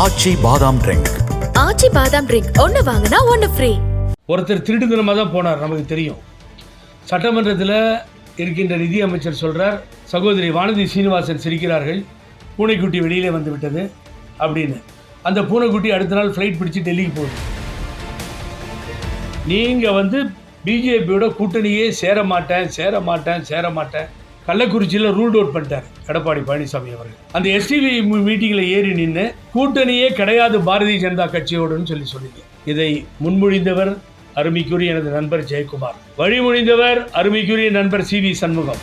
ஆச்சி பாதாம் ட்ரிங்க் ஆச்சி பாதாம் ட்ரிங்க் ஒன்னு வாங்கினா ஒன்னு ஃப்ரீ ஒருத்தர் திருட்டுத்தனமாக தான் போனார் நமக்கு தெரியும். சட்டமன்றத்தில் இருக்கின்ற நிதி அமைச்சர் சொல்கிறார் சகோதரி வானதி சீனிவாசன் சிரிக்கிறார்கள் பூனைக்குட்டி வெளியிலே வந்து விட்டது அப்படின்னு. அந்த பூனைக்குட்டி அடுத்த நாள் ஃப்ளைட் பிடிச்சு டெல்லிக்கு போகுது. நீங்கள் வந்து பிஜேபியோட கூட்டணியே சேர மாட்டேன் சேர மாட்டேன் சேர மாட்டேன். கள்ளக்குறிச்சியில் ரூல் அவுட் பண்ணிட்டார் எடப்பாடி பழனிசாமி அவர்கள். அந்த எஸ்டிவி மீட்டிங்கில் ஏறி நின்று கூட்டணியே கிடையாது பாரதிய ஜனதா கட்சியோடுன்னு சொல்லி சொன்னீங்க இதை முன்மொழிந்தவர் அருமைக்குரிய எனது நண்பர் ஜெயக்குமார். வழிமொழிந்தவர் அருமைக்குரிய நண்பர் சி வி சண்முகம்.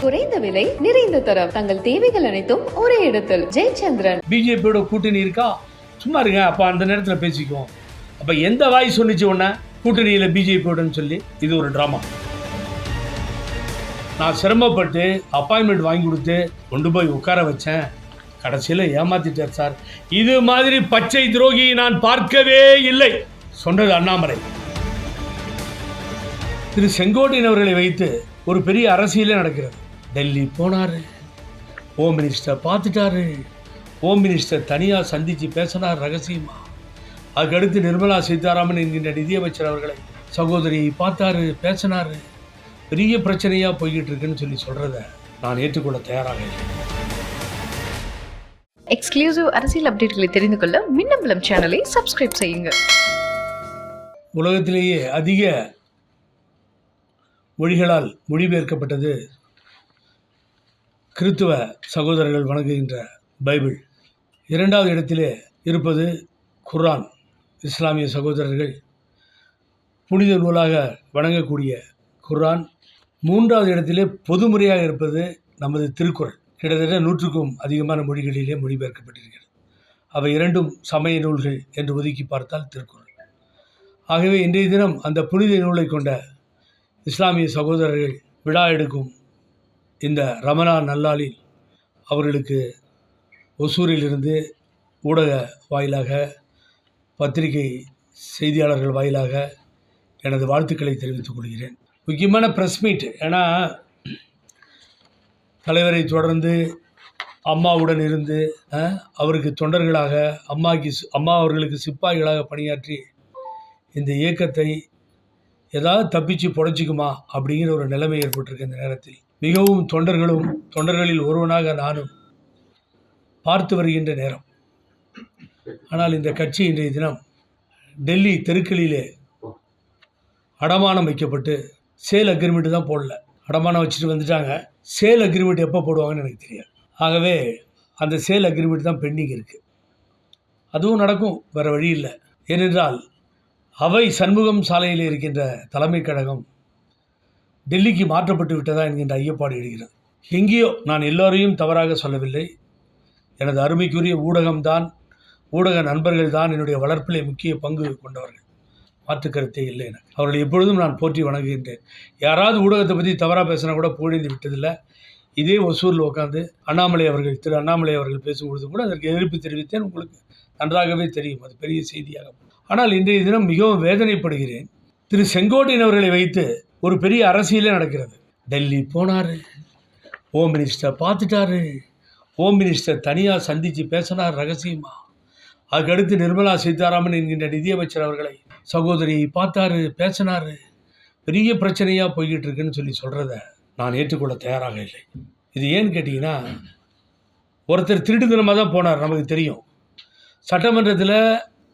குறைந்த விலை நிறைந்த தரம். தங்கள் தேவைகள் அனைத்தும் ஒரே இடத்தில். ஜெயச்சந்திரன். பிஜேபியோட கூட்டணி இருக்கா? சும்மா இருங்க அப்போ அந்த நேரத்தில் பேசிக்குவோம். அப்போ எந்த வாய் சொன்னிச்சு உடனே கூட்டணியில் பிஜேபியோடன்னு சொல்லி இது ஒரு ட்ராமா நான் சிரமப்பட்டு அப்பாயின்மெண்ட் வாங்கி கொடுத்து கொண்டு போய் உட்கார வச்சேன். கடைசியில் ஏமாத்திட்டார் சார். இது மாதிரி பச்சை துரோகி நான் பார்க்கவே இல்லை சொன்னது அண்ணாமலை. திரு செங்கோட்டையன் அவர்களை வைத்து ஒரு பெரிய அரசியலே நடக்கிறது. டெல்லி போனாரு ஹோம் மினிஸ்டர் பார்த்துட்டாரு. ஹோம் மினிஸ்டர் தனியாக சந்தித்து பேசினார் ரகசியமா? அதுக்கடுத்து நிர்மலா சீதாராமன் என்கின்ற நிதியமைச்சர் அவர்களை சகோதரியை பார்த்தாரு பேசினாரு. பெரிய பிரச்சனையாக போய்கிட்டு இருக்குன்னு சொல்லி சொல்கிறத நான் ஏற்றுக்கொள்ள தயாராக எக்ஸ்க்ளூசிவ் அரசியல் அப்டேட்களை தெரிந்து கொள்ள மின்னம்பலம் சேனலை சப்ஸ்கிரைப் செய்யுங்க. உலகத்திலேயே அதிக மொழிகளால் மொழிபெயர்க்கப்பட்டது கிறித்துவ சகோதரர்கள் வணங்குகின்ற பைபிள். இரண்டாவது இடத்திலே இருப்பது குர்ஆன் இஸ்லாமிய சகோதரர்கள் புனித நூலாக வணங்கக்கூடிய குர்ஆன். மூன்றாவது இடத்திலே பொதுமுறையாக இருப்பது நமது திருக்குறள். கிட்டத்தட்ட நூற்றுக்கும் அதிகமான மொழிகளிலே மொழிபெயர்க்கப்பட்டிருக்கிறது. அவை இரண்டும் சமய நூல்கள் என்று ஒதுக்கி பார்த்தால் திருக்குறள். ஆகவே இன்றைய தினம் அந்த புனித நூலை கொண்ட இஸ்லாமிய சகோதரர்கள் விழா எடுக்கும் இந்த ரமணா நல்லாளில் அவர்களுக்கு ஒசூரிலிருந்து ஊடக வாயிலாக பத்திரிகை செய்தியாளர்கள் வாயிலாக எனது வாழ்த்துக்களை தெரிவித்துக் கொள்கிறேன். முக்கியமான ப்ரெஸ் மீட் ஏன்னா தலைவரை தொடர்ந்து அம்மாவுடன் இருந்து அவருக்கு தொண்டர்களாக அம்மாக்கு அம்மா அவர்களுக்கு சிப்பாய்களாக பணியாற்றி இந்த இயக்கத்தை ஏதாவது தப்பிச்சு புடைச்சிக்குமா அப்படிங்கிற ஒரு நிலைமை ஏற்பட்டிருக்கு இந்த நேரத்தில். மிகவும் தொண்டர்களும் தொண்டர்களில் ஒருவனாக நானும் பார்த்து வருகின்ற நேரம். ஆனால் இந்த கட்சி இன்றைய தினம் டெல்லி தெருக்களிலே அடமானம் வைக்கப்பட்டு சேல் அக்ரிமெண்ட் தான் போடல. அடமானம் வச்சுட்டு வந்துட்டாங்க. சேல் அக்ரிமெண்ட் எப்போ போடுவாங்கன்னு எனக்கு தெரியாது. ஆகவே அந்த சேல் அக்ரிமெண்ட் தான் பெண்டிங் இருக்குது அதுவும் நடக்கும். வேறு வழி இல்லை. ஏனென்றால் அவை சண்முகம் சாலையில் இருக்கின்ற தலைமை கழகம் டெல்லிக்கு மாற்றப்பட்டு விட்டதா என்கின்ற ஐயப்பாடு எழுகிறது. எங்கேயோ நான் எல்லோரையும் தவறாக சொல்லவில்லை. எனது அருமைக்குரிய ஊடகம்தான் ஊடக நண்பர்கள் தான் என்னுடைய வளர்ப்பிலே முக்கிய பங்கு கொண்டவர்கள். மாற்றுக்கருத்தே இல்லை எனக்கு. அவர்களை எப்பொழுதும் நான் போற்றி வணங்குகின்றேன். யாராவது ஊடகத்தை பற்றி தவறாக பேசினா கூட புகழ்ந்து விட்டதில்லை. இதே ஒசூரில் உட்காந்து அண்ணாமலை அவர்கள் திரு அண்ணாமலை அவர்கள் பேசும்பொழுது கூட அதற்கு எதிர்ப்பு தெரிவித்தேன். உங்களுக்கு நன்றாகவே தெரியும். அது பெரிய செய்தியாக. ஆனால் இன்றைய தினம் மிகவும் வேதனைப்படுகிறேன். திரு செங்கோட்டையன் அவர்களை வைத்து ஒரு பெரிய அரசியலே நடக்கிறது. டெல்லி போனார். ஹோம் மினிஸ்டர் பார்த்துட்டாரு. ஹோம் மினிஸ்டர் தனியாக சந்தித்து பேசினார் ரகசியமாக அதுக்கடுத்து நிர்மலா சீதாராமன் என்கின்ற நிதியமைச்சர் அவர்களை சகோதரி பார்த்தாரு பேசினாரு. பெரிய பிரச்சனையாக போய்கிட்டு இருக்குன்னு சொல்லி சொல்கிறத நான் ஏற்றுக்கொள்ள தயாராக இல்லை. இது ஏன்னு கேட்டிங்கன்னா ஒருத்தர் திருட்டுத்தனமாக தான் போனார் நமக்கு தெரியும். சட்டமன்றத்தில்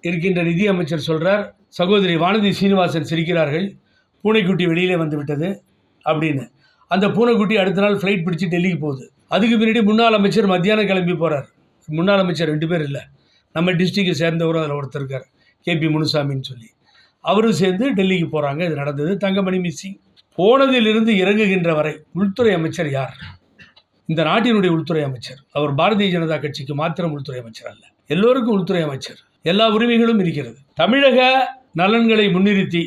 இருக்கின்ற நிதி அமைச்சர் சொல்கிறார் சகோதரி வானதி சீனிவாசன் சிரிக்கிறார்கள். பூனைக்குட்டி வெளியிலே வந்து விட்டது அப்படின்னு. அந்த பூனைக்குட்டி அடுத்த நாள் ஃப்ளைட் பிடிச்சு டெல்லிக்கு போகுது. அதுக்கு பின்னாடி முன்னாள் அமைச்சர் மத்தியானம் கிளம்பி போகிறார் முன்னாள் அமைச்சர் ரெண்டு பேர் இல்லை. நம்ம டிஸ்ட்ரிக்டை சேர்ந்தவரும் அதில் ஒருத்தர் இருக்கார். கேபி முனுசாமின்னு சொல்லி. அவரும் சேர்ந்து டெல்லிக்கு போகிறாங்க இது நடந்தது. தங்கமணி மிஸ்ஸிங் போனதிலிருந்து இறங்குகின்ற வரை உள்துறை அமைச்சர் யார்? இந்த நாட்டினுடைய உள்துறை அமைச்சர். அவர் பாரதிய ஜனதா கட்சிக்கு மாத்திரம் உள்துறை அமைச்சர் அல்ல. எல்லோருக்கும் உள்துறை அமைச்சர். எல்லா உரிமைகளும் இருக்கிறது. தமிழக நலன்களை முன்னிறுத்தி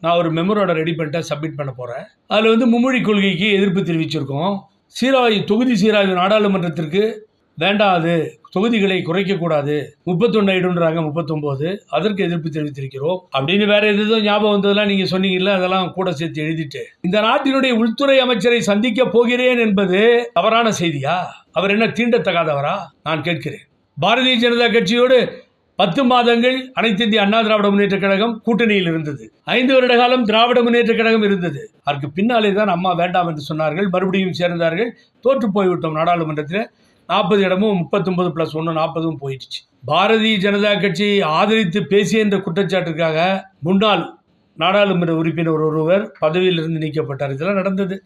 நான் ஒரு மெமரோட ரெடி பண்ணிட்டேன் சப்மிட் பண்ண போகிறேன் அதில் வந்து மும்மொழி கொள்கைக்கு எதிர்ப்பு தெரிவிச்சிருக்கோம். சீராய் தொகுதி சீராய்வு நாடாளுமன்றத்திற்கு வேண்டாது தொகுதிகளை குறைக்கக்கூடாது. முப்பத்தொன்று ஐடுன்றாங்க முப்பத்தொம்போது. அதற்கு எதிர்ப்பு தெரிவித்திருக்கிறோம். அப்படின்னு வேற எதுவும் ஞாபகம் வந்ததெல்லாம் நீங்கள் சொன்னீங்கல்ல அதெல்லாம் கூட சேர்த்து எழுதிட்டு. இந்த நாட்டினுடைய உள்துறை அமைச்சரை சந்திக்க போகிறேன் என்பது தவறான செய்தியா? அவர் என்ன தீண்டத்தகாதவரா? நான் கேட்கிறேன். பாரதிய ஜனதா கட்சியோடு பத்து மாதங்கள் அனைத்து இந்திய அண்ணா திராவிட முன்னேற்ற கழகம் கூட்டணியில் இருந்தது. ஐந்து வருட காலம் திராவிட முன்னேற்ற கழகம் இருந்தது. அதற்கு பின்னாலே தான் அம்மா வேண்டாம் என்று சொன்னார்கள் மறுபடியும் சேர்ந்தார்கள். தோற்று போய்விட்டோம் நாடாளுமன்றத்தில். நாற்பது இடமும் முப்பத்தொம்பது ப்ளஸ் ஒன்று நாற்பதும் போயிடுச்சு. பாரதிய ஜனதா கட்சி ஆதரித்து பேசிய என்ற குற்றச்சாட்டுக்காக முன்னாள் நாடாளுமன்ற உறுப்பினர் ஒருவர் பதவியிலிருந்து நீக்கப்பட்டார். இதெல்லாம் நடந்தது.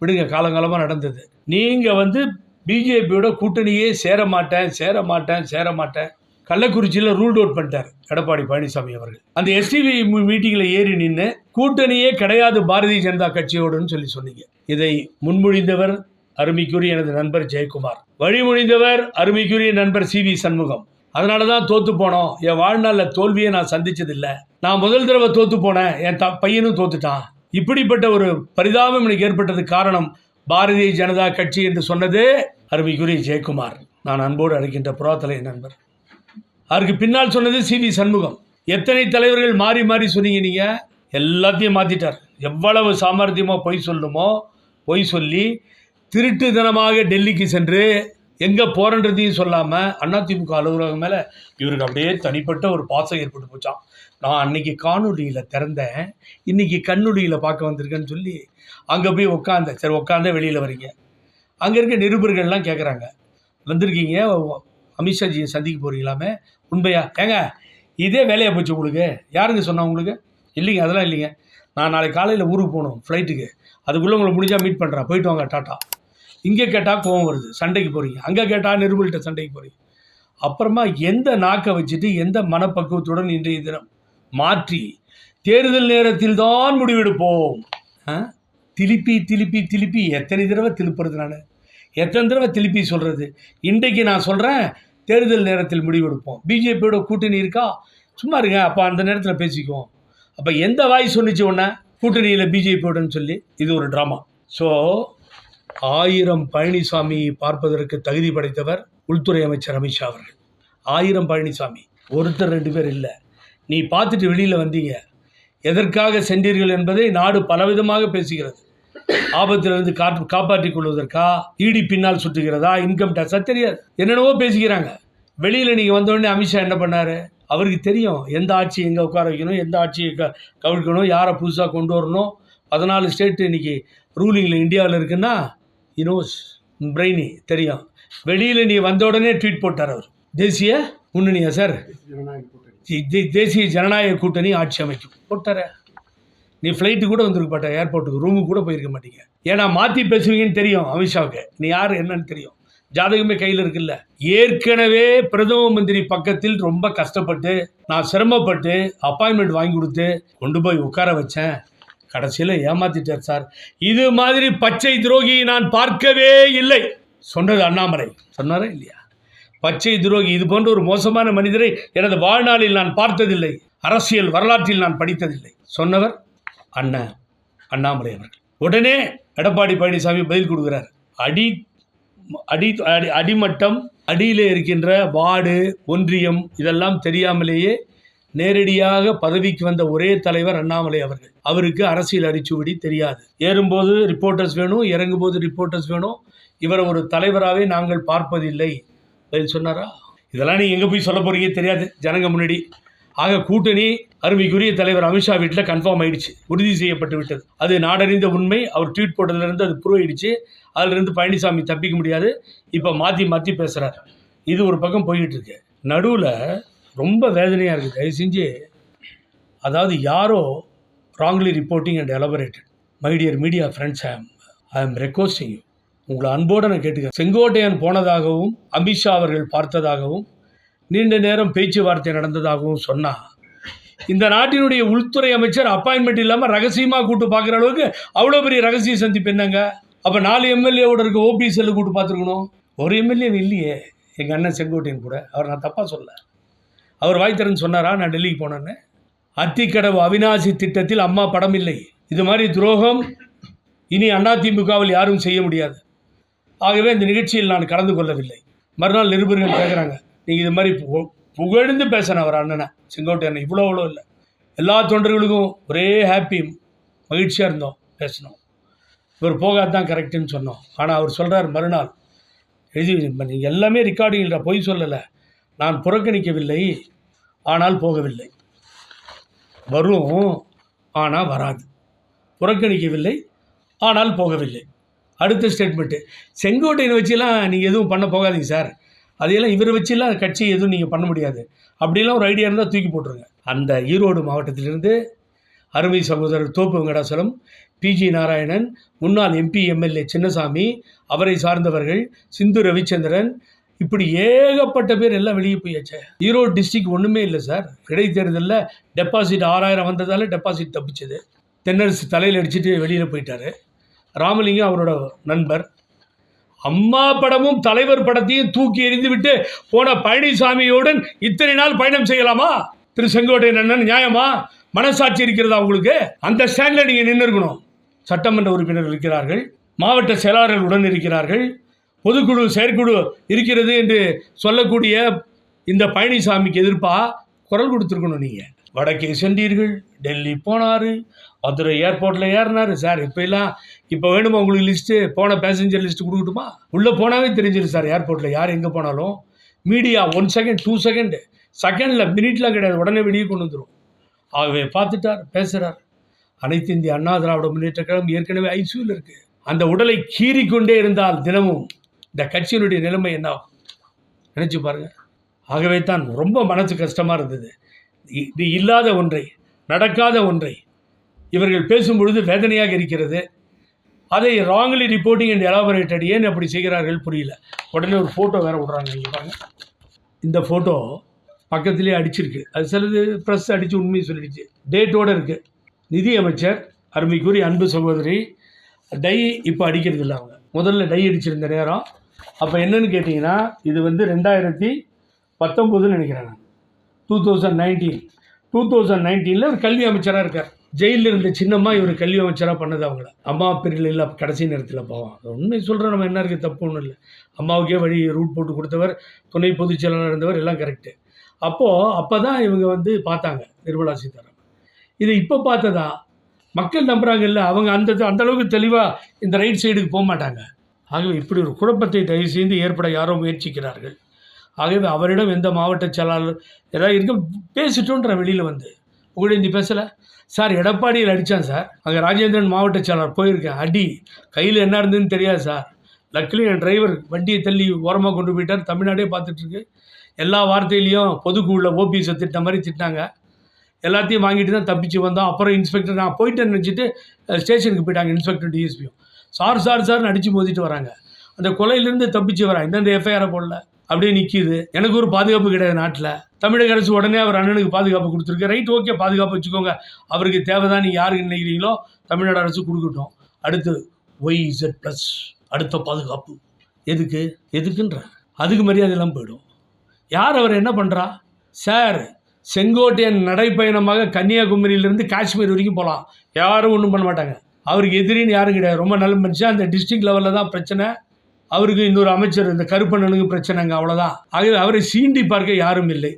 விடுங்க காலங்காலமாக நடந்தது. நீங்கள் வந்து பிஜேபியோட கூட்டணியே சேர மாட்டேன் சேர மாட்டேன் சேர மாட்டேன். கள்ளக்குறிச்சியில் ரூல் அவுட் பண்ணிட்டார் எடப்பாடி பழனிசாமி அவர்கள். அந்த எஸ்டிவி மீட்டிங்கில் ஏறி நின்று கூட்டணியே கிடையாது பாரதிய ஜனதா கட்சியோடுன்னு சொல்லி சொன்னீங்க. இதை முன்மொழிந்தவர் அருமைக்குரிய எனது நண்பர் ஜெயக்குமார். வழிமொழிந்தவர் அருமைக்குரிய நண்பர் சி வி சண்முகம். அதனால தான் தோத்து போனோம். என் வாழ்நாளில் தோல்வியை நான் சந்திச்சதில்லை. நான் முதல் தடவை தோத்து போனேன். என் த பையனும் தோத்துட்டான். இப்படிப்பட்ட ஒரு பரிதாபம் எனக்கு ஏற்பட்டது காரணம் பாரதிய ஜனதா கட்சி என்று சொன்னது அருமைக்குரிய ஜெயக்குமார். நான் அன்போடு அழைக்கின்ற புறாத்தலை நண்பர். அதற்கு பின்னால் சொன்னது சி வி சண்முகம். எத்தனை தலைவர்கள் மாறி மாறி சொன்னீங்க நீங்கள் எல்லாத்தையும் மாற்றிட்டார் எவ்வளவு சாமர்த்தியமாக பொய் சொல்லணுமோ பொய் சொல்லி திருட்டுத்தனமாக டெல்லிக்கு சென்று எங்கே போகிறன்றதையும் சொல்லாமல் அதிமுக அலுவலகம் மேலே இவருக்கு அப்படியே தனிப்பட்ட ஒரு பாசம் ஏற்பட்டு போச்சான் நான் அன்னைக்கு காணொலியில் திறந்தேன். இன்னைக்கு கண்ணுலியில் பார்க்க வந்திருக்கேன்னு சொல்லி அங்கே போய் உட்காந்தேன் சரி உட்காந்தே வெளியில் வரீங்க. அங்கே இருக்க நிருபர்கள்லாம் கேட்குறாங்க வந்திருக்கீங்க அமித்ஷாஜியை சந்திக்க போகிறீங்களாமே உண்மையா? ஏங்க இதே வேலையாக போச்சு உங்களுக்கு? யாருங்க சொன்னா உங்களுக்கு? இல்லைங்க அதெல்லாம் இல்லைங்க. நான் நாளைக்கு காலையில் ஊருக்கு போகணும் ஃப்ளைட்டுக்கு அதுக்குள்ளே உங்களை முடிஞ்சால் மீட் பண்ணுறேன் போயிட்டு வாங்க டாட்டா. இங்கே கேட்டால் கோவம் வருது. சண்டைக்கு போகிறீங்க அங்கே கேட்டால் நிருபர்கிட்ட சண்டைக்கு போகிறீங்க அப்புறமா எந்த நாக்கை வச்சுட்டு எந்த மனப்பக்குவத்துடன் இன்றைய தினம் மாற்றி தேர்தல் நேரத்தில் தான் முடிவெடுப்போம் திருப்பி திருப்பி திருப்பி எத்தனை தடவை திருப்புறது நான்? எத்தனை தடவை திருப்பி சொல்கிறது இன்றைக்கு நான் சொல்கிறேன் தேர்தல் நேரத்தில் முடிவெடுப்போம். பிஜேபியோட கூட்டணி இருக்கா? சும்மா இருங்க அப்போ அந்த நேரத்தில் பேசிக்குவோம். அப்போ எந்த வாய் சொன்னிச்சு உடனே கூட்டணியில் பிஜேபியோடன்னு சொல்லி இது ஒரு ட்ராமா ஸோ ஆயிரம் பழனிசாமி பார்ப்பதற்கு தகுதி படைத்தவர் உள்துறை அமைச்சர் அமித்ஷா அவர்கள். ஆயிரம் பழனிசாமி. ஒருத்தர் ரெண்டு பேர் இல்லை. நீ பார்த்துட்டு வெளியில் வந்தீங்க. எதற்காக சென்றீர்கள் என்பதை நாடு பலவிதமாக பேசுகிறது. ஆபத்திலிருந்து காற்று காப்பாற்றிக் கொள்வதற்கா? ஈடி பின்னால் சுற்றுகிறதா? இன்கம் டேக்ஸா தெரியாது. என்னென்னவோ பேசிக்கிறாங்க. வெளியில் நீங்கள் வந்தோடனே அமித்ஷா என்ன பண்ணார்? அவருக்கு தெரியும் எந்த ஆட்சி எங்கே உட்கார வைக்கணும் எந்த ஆட்சியை க கவிழ்க்கணும் யாரை புதுசாக கொண்டு வரணும். பதினாலு ஸ்டேட்டு இன்றைக்கி ரூலிங்கில் இந்தியாவில் இருக்குன்னா இனோஸ் பிரெய்னி தெரியும். வெளியில் நீ வந்த உடனே ட்வீட் போட்டார் அவர். தேசிய முன்னணியா சார் தேசிய ஜனநாயக கூட்டணி ஆட்சி அமைக்கும். போட்டார. நீ ஃப்ளைட்டு கூட வந்திருக்க மாட்ட ஏர்போர்ட்டுக்கு ரூமுக்கு கூட போயிருக்க மாட்டீங்க. ஏன்னா மாற்றி பேசுவீங்கன்னு தெரியும் அமித்ஷாவுக்கு. நீ யார் என்னன்னு தெரியும். ஜாதகமே கையில் இருக்குல்ல. ஏற்கனவே பிரதம மந்திரி பக்கத்தில் ரொம்ப கஷ்டப்பட்டு நான் சிரமப்பட்டு அப்பாயின்மெண்ட் வாங்கி கொடுத்து கொண்டு போய் உட்கார வச்சேன். கடைசியில் ஏமாத்திட்டார் சார். இது மாதிரி பச்சை துரோகியை நான் பார்க்கவே இல்லை. சொன்னது அண்ணாமலை. சொன்னாரா இல்லையா? பச்சை துரோகி இது போன்ற ஒரு மோசமான மனிதரை எனது வாழ்நாளில் நான் பார்த்ததில்லை. அரசியல் வரலாற்றில் நான் படித்ததில்லை. சொன்னவர் அண்ணன் அண்ணாமலை அவர்கள். உடனே எடப்பாடி பழனிசாமி பதில் கொடுக்குறார். அடி அடி அடி அடிமட்டம் அடியில் இருக்கின்ற வார்டு ஒன்றியம் இதெல்லாம் தெரியாமலேயே நேரடியாக பதவிக்கு வந்த ஒரே தலைவர் அண்ணாமலை அவர்கள். அவருக்கு அரசியல் அரிச்சுவடி தெரியாது. ஏறும்போது ரிப்போர்ட்டர்ஸ் வேணும் இறங்கும்போது ரிப்போர்ட்டர்ஸ் வேணும். இவரை ஒரு தலைவராகவே நாங்கள் பார்ப்பதில்லை. பதில் சொன்னாரா? இதெல்லாம் நீங்கள் எங்கே போய் சொல்ல போறீங்க தெரியாது. ஜனங்க முன்னாடி. ஆக கூட்டணி அருமைக்குரிய தலைவர் அமித்ஷா வீட்டில் கன்ஃபார்ம் ஆயிடுச்சு. உறுதி செய்யப்பட்டு விட்டது. அது நாடறிந்த உண்மை. அவர் ட்வீட் போட்டதுலேருந்து அது ப்ரூவ் ஆயிடுச்சு அதிலிருந்து பழனிசாமி தப்பிக்க முடியாது. இப்போ மாற்றி மாற்றி பேசுகிறார் இது ஒரு பக்கம் போய்கிட்டு இருக்கு. நடுவில் ரொம்ப வேதனையாக இருக்குது தயவு செஞ்சு அதாவது யாரோ wrongly reporting and elaborated my dear media friends I am I am requesting you உங்களை அன்போடு நான் கேட்டுக்கிறேன். செங்கோட்டையன் போனதாகவும் அமித்ஷா அவர்கள் பார்த்ததாகவும் நீண்ட நேரம் பேச்சுவார்த்தை நடந்ததாகவும் சொன்னால் இந்த நாட்டினுடைய உள்துறை அமைச்சர் அப்பாயின்மெண்ட் இல்லாமல் ரகசியமாக கூட்டு பார்க்குற அளவுக்கு அவ்வளோ பெரிய ரகசிய சந்திப்பு என்னங்க? அப்போ நாலு எம்எல்ஏவோட இருக்க ஓபிஎஸ்எல் கூட்டு பார்த்துருக்கணும். ஒரு எம்எல்ஏ இல்லையே எங்கள் அண்ணன் செங்கோட்டையன் கூட. அவர் நான் தப்பாக சொல்ல அவர் வாய் திறந்து சொன்னாரா நான் டெல்லிக்கு போனேன்னு? அத்திக்கடவு அவிநாசி திட்டத்தில் அம்மா படம் இல்லை. இது மாதிரி துரோகம் இனி அதிமுகவில் யாரும் செய்ய முடியாது. ஆகவே இந்த நிகழ்ச்சியில் நான் கலந்து கொள்ளவில்லை. மறுநாள் நிருபர்கள் கேட்குறாங்க நீங்கள் இது மாதிரி பு- புகழ்ந்து பேசின அவர் அண்ணனை செங்கோட்டையன் இவ்வளோ அவ்வளோ இல்லை. எல்லா தொண்டர்களுக்கும் ஒரே ஹாப்பி மகிழ்ச்சியாக இருந்தோம் பேசினோம். இவர் போகாது தான் கரெக்டுன்னு சொன்னோம். ஆனால் அவர் சொல்கிறார் மறுநாள் எழுதி நீங்கள் எல்லாமே ரெக்கார்டிங்கில் பொய் சொல்லலை. நான் புறக்கணிக்கவில்லை ஆனால் போகவில்லை. வரும் ஆனால் வராது. புறக்கணிக்கவில்லை ஆனால் போகவில்லை. அடுத்த ஸ்டேட்மெண்ட்டு செங்கோட்டையனை வச்சுலாம் நீங்கள் எதுவும் பண்ண போகாதீங்க சார் அதையெல்லாம் இவரை வச்சுலாம் கட்சி எதுவும் நீங்கள் பண்ண முடியாது. அப்படிலாம் ஒரு ஐடியா இருந்தால் தூக்கி போட்டுருங்க. அந்த ஈரோடு மாவட்டத்திலிருந்து அருமை சகோதரர் தோப்பு வெங்கடாசலம் பிஜி நாராயணன் முன்னாள் எம்பி எம்எல்ஏ சின்னசாமி அவரை சார்ந்தவர்கள் சிந்து ரவிச்சந்திரன் இப்படி ஏகப்பட்ட பேர் எல்லாம் வெளியே போயாச்சே. ஈரோடு டிஸ்ட்ரிக்ட் ஒன்றுமே இல்லை சார். இடைத்தேர்தலில் டெபாசிட் ஆறாயிரம் வந்ததால் டெபாசிட் தப்பிச்சது. தென்னரசு தலையில் அடிச்சுட்டு வெளியில் போயிட்டாரு. ராமலிங்கம் அவரோட நண்பர். அம்மா படமும் தலைவர் படத்தையும் தூக்கி எறிந்து விட்டு போன பழனிசாமியுடன் இத்தனை நாள் பயணம் செய்யலாமா? திரு செங்கோட்டையன் அண்ணன் நியாயமா? மனசாட்சி இருக்கிறதா உங்களுக்கு? அந்த ஸ்டாண்டில் நீங்கள் நின்று இருக்கணும் சட்டமன்ற உறுப்பினர்கள் இருக்கிறார்கள். மாவட்ட செயலாளர்கள் உடன் இருக்கிறார்கள். பொதுக்குழு செயற்குழு இருக்கிறது என்று சொல்லக்கூடிய இந்த பழனிசாமிக்கு எதிர்ப்பாக குரல் கொடுத்துருக்கணும் நீங்கள் வடக்கே சென்றீர்கள் டெல்லி போனார் மதுரை ஏர்போர்ட்டில் ஏறினார். சார் இப்போ எல்லாம் இப்போ வேணுமா உங்களுக்கு லிஸ்ட்டு போன பேசஞ்சர் லிஸ்ட்டு கொடுக்கட்டுமா? உள்ளே போனாவே தெரிஞ்சிடும் சார் ஏர்போர்ட்டில் யார் எங்கே போனாலும். Media one second two second செகண்டில் மினிட்லாம் கிடையாது. உடனே வெளியே கொண்டு வந்துடும் ஆகவே பார்த்துட்டார் பேசுகிறார் அனைத்து இந்திய அண்ணா திராவிட முன்னேற்ற கழகம் ஏற்கனவே ஐசியூவில் இருக்குது அந்த உடலை கீறிக்கொண்டே இருந்தால் தினமும் இந்த கட்சியினுடைய நிலைமை என்ன ஆகும்? நினச்சி பாருங்கள் ஆகவே தான் ரொம்ப மனசு கஷ்டமாக இருந்தது. இது இல்லாத ஒன்றை நடக்காத ஒன்றை இவர்கள் பேசும் பொழுது வேதனையாக இருக்கிறது. அதை ராங்லி ரிப்போர்ட்டிங் அண்ட் எலாபரேட்டட் ஏன் அப்படி செய்கிறார்கள் புரியல. உடனே ஒரு ஃபோட்டோ வேறு விடுறாங்க இங்கே பாருங்க. இந்த ஃபோட்டோ பக்கத்திலே அடிச்சிருக்கு. அது சிலது ப்ரெஸ் அடித்து உண்மையை சொல்லிடுச்சு. டேட்டோடு இருக்குது நிதியமைச்சர் அருமைக்குரிய அன்பு சகோதரி டை இப்போ அடிக்கிறது இல்லை அவங்க. முதல்ல டை அடிச்சிருந்த நேரம் அப்போ என்னன்னு கேட்டிங்கன்னா இது வந்து ரெண்டாயிரத்தி பத்தொம்போதுன்னு நினைக்கிறேன் நான். Two thousand nineteen two thousand நைன்டீனில் ஒரு கல்வி அமைச்சராக இருக்கார். ஜெயிலில் இருந்த சின்னம்மா இவர் கல்வி அமைச்சராக பண்ணது அவங்கள. அம்மா பிரிவில் இல்லை கடைசி நேரத்தில் போவோம் அது உண்மை சொல்கிறோம் நம்ம என்ன இருக்குது தப்பு ஒன்றும் இல்லை. அம்மாவுக்கே வழி ரூட் போட்டு கொடுத்தவர் துணை பொதுச் செயலாளர் இருந்தவர் எல்லாம் கரெக்டு அப்போது அப்போ தான் இவங்க வந்து பார்த்தாங்க நிர்மலா சீதாராமன். இது இப்போ பார்த்ததா மக்கள் நம்புகிறாங்கல்ல அவங்க அந்த அந்த அளவுக்கு தெளிவாக இந்த ரைட் சைடுக்கு போக மாட்டாங்க. ஆகவே இப்படி ஒரு குழப்பத்தை தயவு செய்து ஏற்பட யாரோ முயற்சிக்கிறார்கள். ஆகவே அவரிடம் எந்த மாவட்ட செயலாளர் ஏதாவது இருக்க பேசிட்டோன்ற வெளியில் வந்து புகழேந்தி பேசலை? சார் எடப்பாடியில் அடித்தான் சார். அங்கே ராஜேந்திரன் மாவட்ட செயலாளர் போயிருக்கேன். அடி கையில் என்ன இருந்ததுன்னு தெரியாது சார். லக்கிலி என் டிரைவர் வண்டியை தள்ளி ஓரமாக கொண்டு போயிட்டார். தமிழ்நாடே பார்த்துட்ருக்கு. எல்லா வார்த்தையிலையும் பொதுக்குழுல ஓபிஎஸை திட்ட மாதிரி திட்டாங்க எல்லாத்தையும் வாங்கிட்டு தான் தப்பிச்சு வந்தோம். அப்புறம் இன்ஸ்பெக்டர் நான் போயிட்டேன்னு நினச்சிட்டு ஸ்டேஷனுக்கு போயிட்டாங்க இன்ஸ்பெக்டர் டிஎஸ்பியும் சார் சார் சார்னு அடித்து மோதிட்டு வராங்க. அந்த கொலையிலேருந்து தப்பிச்சு வரேன் இந்தந்த எஃப்ஐஆரை போடல. அப்படியே நிற்கிது எனக்கு ஒரு பாதுகாப்பு கிடையாது நாட்டில். தமிழக அரசு உடனே அவர் அண்ணனுக்கு பாதுகாப்பு கொடுத்துருக்கு. ரைட் ஓகே பாதுகாப்பு வச்சுக்கோங்க. அவருக்கு தேவைதான் நீங்கள் யாருக்கு நினைக்கிறீங்களோ தமிழ்நாடு அரசு கொடுக்கட்டும். அடுத்து ஒய் இசட் ப்ளஸ் அடுத்த பாதுகாப்பு. எதுக்கு? எதுக்குன்ற. அதுக்கு மரியாதை எல்லாம் போயிடும். யார் அவர் என்ன பண்ணுறா சார் செங்கோட்டையன் நடைப்பயணமாக கன்னியாகுமரியிலேருந்து காஷ்மீர் வரைக்கும் போகலாம் யாரும் ஒன்றும் பண்ண மாட்டாங்க. அவருக்கு எதிரின்னு யாரும் கிடையாது. ரொம்ப நல்ல மனுஷன். அந்த டிஸ்ட்ரிக்ட் லெவலில் தான் பிரச்சனை. அவருக்கு இன்னொரு அமைச்சர் இந்த கருப்பண்ணனுக்கு பிரச்சனைங்க அவ்வளோதான் ஆகவே அவரை சீண்டி பார்க்க யாரும் இல்லை.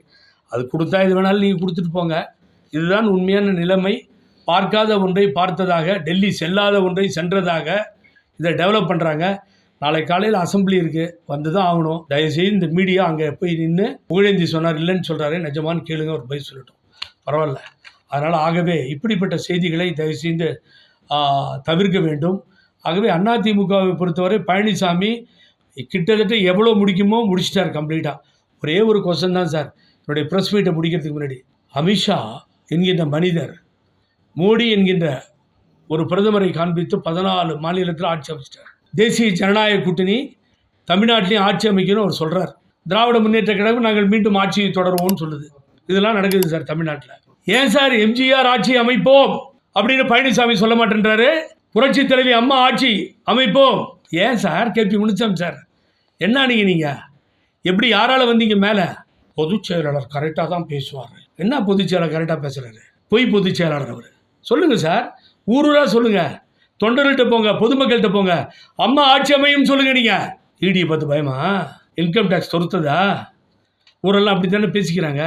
அது கொடுத்தா இது வேணாலும் நீங்கள் கொடுத்துட்டு போங்க. இதுதான் உண்மையான நிலைமை. பார்க்காத ஒன்றை பார்த்ததாக டெல்லி செல்லாத ஒன்றை சென்றதாக இதை டெவலப் பண்ணுறாங்க நாளை காலையில் அசெம்பிளி இருக்குது வந்து தான் ஆகணும். தயவுசெய்து இந்த மீடியா அங்கே போய் நின்று புகழேந்தி சொன்னார் இல்லைன்னு சொல்கிறாரு நிஜமானு கேளுங்க ஒரு பதில் சொல்லட்டும். பரவாயில்ல. அதனால் ஆகவே இப்படிப்பட்ட செய்திகளை தயவுசெய்து தவிர்க்க வேண்டும். ஆகவே அதிமுகவை பொறுத்தவரை பழனிசாமி கிட்டத்தட்ட எவ்வளோ முடிக்குமோ முடிச்சிட்டார் கம்ப்ளீட்டாக ஒரே ஒரு கொஸ்டன் தான் சார். என்னுடைய ப்ரெஸ் மீட்டை முடிக்கிறதுக்கு முன்னாடி அமித்ஷா என்கின்ற மனிதர் மோடி என்கின்ற ஒரு பிரதமரை காண்பித்து பதினாலு மாநிலத்தில் ஆட்சி அமைச்சிட்டார். தேசிய ஜனநாயக கூட்டணி தமிழ்நாட்டிலையும் ஆட்சி அமைக்கணும் அவர் சொல்கிறார் திராவிட முன்னேற்ற கழகம் நாங்கள் மீண்டும் ஆட்சியை தொடருவோம்னு சொல்லுது. இதெல்லாம் நடக்குது சார் தமிழ்நாட்டில். ஏன் சார் எம்ஜிஆர் ஆட்சி அமைப்போம்? அப்படின்னு பழனிசாமி சொல்ல மாட்டேன்றாரு. புரட்சி தலைவி அம்மா ஆட்சி அமைப்போம். ஏன் சார்? KP Munichamy sir. என்ன நீங்கள் நீங்கள் எப்படி யாரால் வந்தீங்க மேலே? பொதுச் செயலாளர் கரெக்டாக தான் பேசுவார். என்ன பொதுச் செயலாளர் கரெக்டாக பேசுகிறாரு பொய் பொதுச் செயலாளர் அவர். சொல்லுங்கள் சார். ஊரூராக சொல்லுங்கள் தொண்டர்கள்ட்ட போங்க பொதுமக்கள்கிட்ட போங்க. அம்மா ஆட்சி அமையும் சொல்லுங்கள் நீங்கள் இடியை பார்த்து பயமா? இன்கம் டேக்ஸ் தொடுத்ததா ஊரெல்லாம் அப்படி தானே பேசிக்கிறாங்க.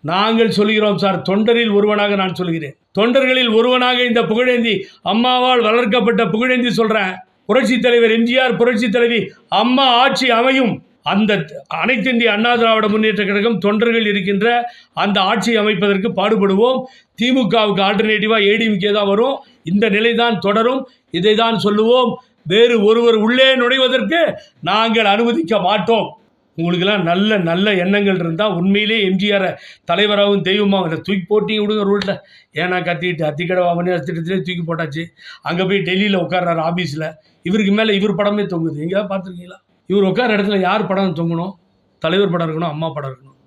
நாங்கள் சொல்கிறோம் சார். தொண்டரில் ஒருவனாக நான் சொல்கிறேன் தொண்டர்களில் ஒருவனாக இந்த புகழேந்தி அம்மாவால் வளர்க்கப்பட்ட புகழேந்தி சொல்கிறேன் புரட்சி தலைவர் எம்ஜிஆர் புரட்சி தலைவி அம்மா ஆட்சி அமையும். அந்த அனைத்து இந்திய அண்ணா திராவிட முன்னேற்ற கழகம் தொண்டர்கள் இருக்கின்ற அந்த ஆட்சியை அமைப்பதற்கு பாடுபடுவோம். திமுகவுக்கு ஆல்டர்னேட்டிவாக ஏடிஎம்கே தான் வரும். இந்த நிலை தான் தொடரும். இதை தான் சொல்லுவோம். வேறு ஒருவர் உள்ளே நுழைவதற்கு நாங்கள் அனுமதிக்க மாட்டோம். உங்களுக்கெல்லாம் நல்ல நல்ல எண்ணங்கள் இருந்தால் உண்மையிலே எம்ஜிஆரை தலைவராகவும் தெய்வமாகவும் இல்லை தூக்கி போட்டிங்க விடுங்க ரோட்டில் ஏன்னா கத்திட்டு அத்திக்கடை அவனே அத்திட்டத்திலே தூக்கி போட்டாச்சு. அங்கே போய் டெல்லியில் உட்கார்றாரு ஆஃபீஸில் இவருக்கு மேலே இவர் படமே தொங்குது. எங்கேயாவது பார்த்துருக்கீங்களா? இவர் உட்கார இடத்துல யார் படம் தொங்கணும்? தலைவர் படம் இருக்கணும் அம்மா படம் இருக்கணும்.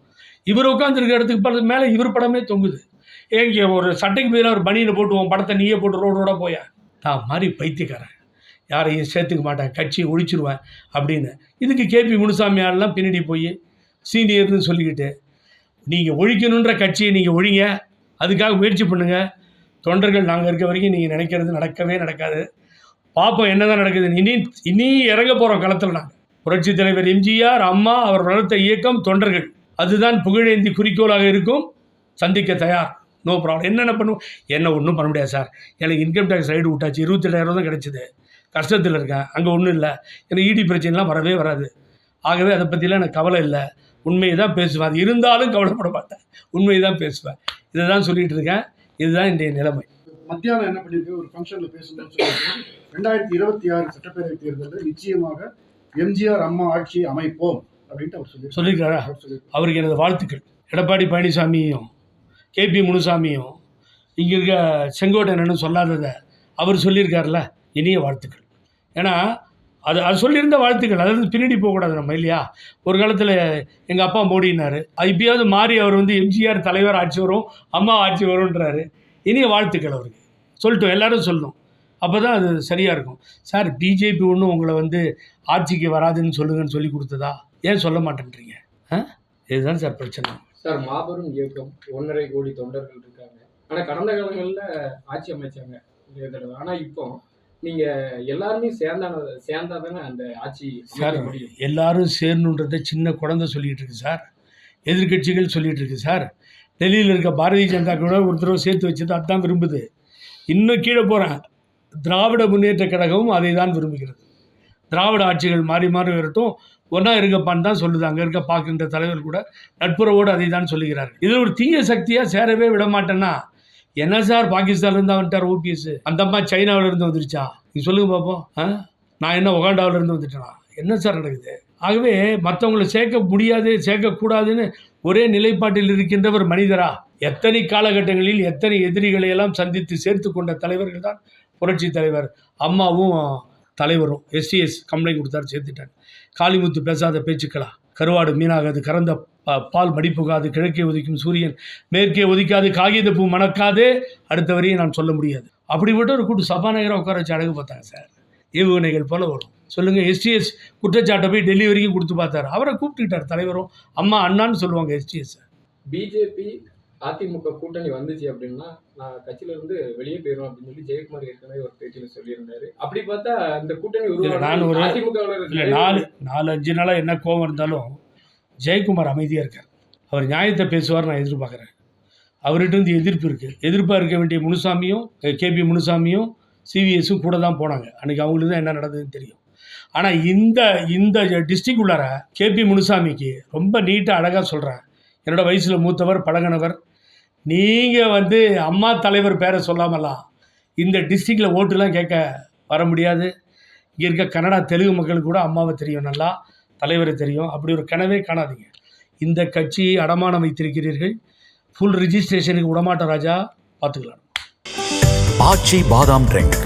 இவர் உட்காந்துருக்க இடத்துக்கு படத்துக்கு மேலே இவர் படமே தொங்குது. ஏங்க ஒரு சட்டைக்கு பதிலாக ஒரு பனியனை போட்டு உன் படத்தை நீயே போட்டு ரோடு ரோடாக போயா? நான் மாதிரி பைத்தியக்காரன். யாரையும் சேர்த்துக்க மாட்டேன் கட்சியை ஒழிச்சிருவேன் அப்படின்னு இதுக்கு கேபி முனுசாமி ஆள்லாம் பின்னாடி போய் சீனியர்னு சொல்லிக்கிட்டு நீங்கள் ஒழிக்கணுன்ற கட்சியை நீங்கள் ஒழிங்க அதுக்காக முயற்சி பண்ணுங்கள் தொண்டர்கள் நாங்கள் இருக்க வரைக்கும் நீங்கள் நினைக்கிறது நடக்கவே நடக்காது. பார்ப்போம் என்ன தான் நடக்குது இனி இனி இறங்க போகிறோம் களத்தில் நாங்கள் புரட்சித் தலைவர் எம்ஜிஆர் அம்மா அவர் வளர்த்த இயக்கம் தொண்டர்கள். அதுதான் புகழேந்தி குறிக்கோளாக இருக்கும். சந்திக்க தயார். நோ ப்ராப்ளம் என்னென்ன பண்ணுவோம்? என்ன ஒன்றும் பண்ண முடியாது சார். எனக்கு இன்கம் டேக்ஸ் ரைடு விட்டாச்சு இருபத்தெட்டாயிரம் தான் கிடச்சிது. கஷ்டத்தில் இருக்கேன். அங்கே ஒன்றும் இல்லை. எனக்கு இடி பிரச்சனைலாம் வரவே வராது. ஆகவே அதை பற்றிலாம் எனக்கு கவலை இல்லை. உண்மையை தான் பேசுவேன். அது இருந்தாலும் கவலைப்பட மாட்டேன். உண்மையை தான் பேசுவேன். இதை தான் சொல்லிகிட்டு இருக்கேன். இதுதான் இன்றைய நிலைமை. மத்தியானம் என்ன பண்ணிருக்கு ஒரு ஃபங்க்ஷன்ல சொல்லியிருக்காரு ரெண்டாயிரத்தி இருபத்தி ஆறு சட்டப்பேரவை தேர்தலில் நிச்சயமாக எம்ஜிஆர் அம்மா ஆட்சியை அமைப்போம் அப்படின்ட்டு அவர் சொல்லி சொல்லியிருக்காரா? அவர் சொல்லி அவருக்கு எனது வாழ்த்துக்கள். எடப்பாடி பழனிசாமியும் கேபி முனுசாமியும் இங்கே இருக்க செங்கோட்டையனும் சொல்லாததை அவர் சொல்லியிருக்காருல இனிய வாழ்த்துக்கள். ஏன்னா அது அது சொல்லியிருந்த வாழ்த்துக்கள் அதாவது பின்னாடி போகக்கூடாது நம்ம இல்லையா? ஒரு காலத்தில் எங்கள் அப்பா மோடினார். அது இப்பயாவது மாறி அவர் வந்து எம்ஜிஆர் தலைவர் ஆட்சி வரும் அம்மா ஆட்சி வரும்ன்றாரு. இனிய வாழ்த்துக்கள் அவருக்கு. சொல்லட்டும் எல்லாரும் சொல்லணும். அப்போ தான் அது சரியாக இருக்கும். சார் பிஜேபி ஒன்றும் உங்களை வந்து ஆட்சிக்கு வராதுன்னு சொல்லுங்கன்னு சொல்லி கொடுத்ததா? ஏன் சொல்ல மாட்டேன்றீங்க? ஆ? இதுதான் சார் பிரச்சனை. சார் மாபெரும் இயக்கம். ஒன்றரை கோடி தொண்டர்கள் இருக்காங்க. ஆனால் கடந்த காலங்களில் ஆட்சி அமைச்சாங்க ஆனால் இப்போ நீங்க எல்லாருமே சேர்ந்தான சேர்ந்தா தானே அந்த ஆட்சி சார் எல்லாரும் சேரணுன்றதை சின்ன குழந்தை சொல்லிகிட்டு இருக்கு சார். எதிர்க்கட்சிகள் சொல்லிகிட்டு இருக்கு சார். டெல்லியில் இருக்க பாரதிய ஜனதா கூட ஒரு தடவை சேர்த்து வச்சது அதான் விரும்புது. இன்னும் கீழே போகிறேன் திராவிட முன்னேற்ற கழகமும் அதை தான் விரும்புகிறது. திராவிட ஆட்சிகள் மாறி மாறி வரட்டும். ஒன்றா இருக்கப்பான்னு தான் சொல்லுது. அங்கே இருக்க பார்க்கின்ற தலைவர் கூட நட்புறவோடு அதை தான் சொல்லுகிறார்கள் இதில் ஒரு தீய சக்தியாக சேரவே விட மாட்டேன்னா என்ன சார் பாகிஸ்தான்லேருந்து வந்துட்டார் ஓபிஎஸ்? அந்த அம்மா சைனாவுல இருந்து வந்துருச்சா? நீ சொல்லுங்க பார்ப்போம் ஆ? நான் என்ன உகாண்டாவுல இருந்து வந்துட்டேனா? என்ன சார் நடக்குது? ஆகவே மற்றவங்களை சேர்க்க முடியாது சேர்க்கக்கூடாதுன்னு ஒரே நிலைப்பாட்டில் இருக்கின்றவர் மனிதரா? எத்தனை காலகட்டங்களில் எத்தனை எதிரிகளை எல்லாம் சந்தித்து சேர்த்து கொண்ட தலைவர்கள் தான் புரட்சி தலைவர்? அம்மாவும் தலைவரும் எஸ்டிஎஸ் கம்ப்ளைண்ட் கொடுத்தாரு சேர்த்துட்டாங்க காளிமுத்து பேசாத பேச்சுக்களா? கருவாடு மீனாகாது கறந்த பால் மடிப்புகாது கிழக்கே உதிக்கும் சூரியன் மேற்கே ஒதிக்காது காகிதப்பூ மணக்காது அடுத்த வரையும் நான் சொல்ல முடியாது. அப்படிப்பட்ட ஒரு கூட்டு சபாநாயகரை உட்கார வச்சு அழகு பார்த்தாங்க சார். ஏவுகணைகள் போல வரும். சொல்லுங்கள் எஸ்டிஎஸ் குற்றச்சாட்டை போய் டெல்லி வரைக்கும் கொடுத்து பார்த்தாரு. அவரை கூப்பிட்டுக்கிட்டார் தலைவரும் அம்மா அண்ணான்னு சொல்லுவாங்க எஸ்டிஎஸ் பிஜேபி அதிமுக கூட்டணி வந்துச்சு அப்படின்னா நான் கட்சியில இருந்து வெளியே போயிடும் அப்படின்னு சொல்லி ஜெயக்குமார் ஏற்கனவே ஒரு பேட்டியில சொல்லியிருந்தாரு. அப்படி பார்த்தா இந்த கூட்டணி இல்ல, நான் ஒரு- அதிமுக இல்லை நாலு நாலு அஞ்சு நாளாக என்ன கோவம் இருந்தாலும் ஜெயக்குமார் அமைதியாக இருக்கார். அவர் நியாயத்தை பேசுவார் நான் எதிர்பார்க்குறேன். அவர்கிட்ட இருந்து எதிர்ப்பு இருக்குது எதிர்ப்பாக இருக்க வேண்டிய முனுசாமியும் கேபி முனுசாமியும் சிவிஎஸும் கூட தான் போனாங்க. அன்றைக்கி அவங்களுக்கு தான் என்ன நடந்ததுன்னு தெரியும். ஆனால் இந்த இந்த டிஸ்ட்ரிக் உள்ளார கேபி முனுசாமிக்கு ரொம்ப நீட்டாக அழகாக சொல்கிறேன் என்னோட வயசில் மூத்தவர் பழகினவர். நீங்கள் வந்து அம்மா தலைவர் பேரை சொல்லாமலாம் இந்த டிஸ்ட்ரிக்டில் ஓட்டுலாம் கேட்க வர முடியாது. இங்கே இருக்க கன்னடா தெலுங்கு மக்களுக்கு கூட அம்மாவை தெரியும் நல்லா தலைவரை தெரியும். அப்படி ஒரு கனவே காணாதீங்க. இந்த கட்சியை அடமானம் வைத்திருக்கிறீர்கள். ஃபுல் ரிஜிஸ்ட்ரேஷனுக்கு விடமாட்டோம் ராஜா பார்த்துக்கலாம். ஆச்சி பாதாம் ட்ரிங்க்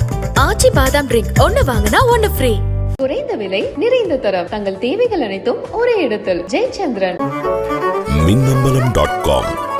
ஆச்சி பாதாம் ட்ரிங்க் ஒன்னு வாங்கினா ஒன்னு ஃப்ரீ குறைந்த விலை நிறைந்த தரம். தங்கள் தேவைகள் அனைத்தும் ஒரே இடத்தில். ஜெயச்சந்திரன். Minnambalam dot com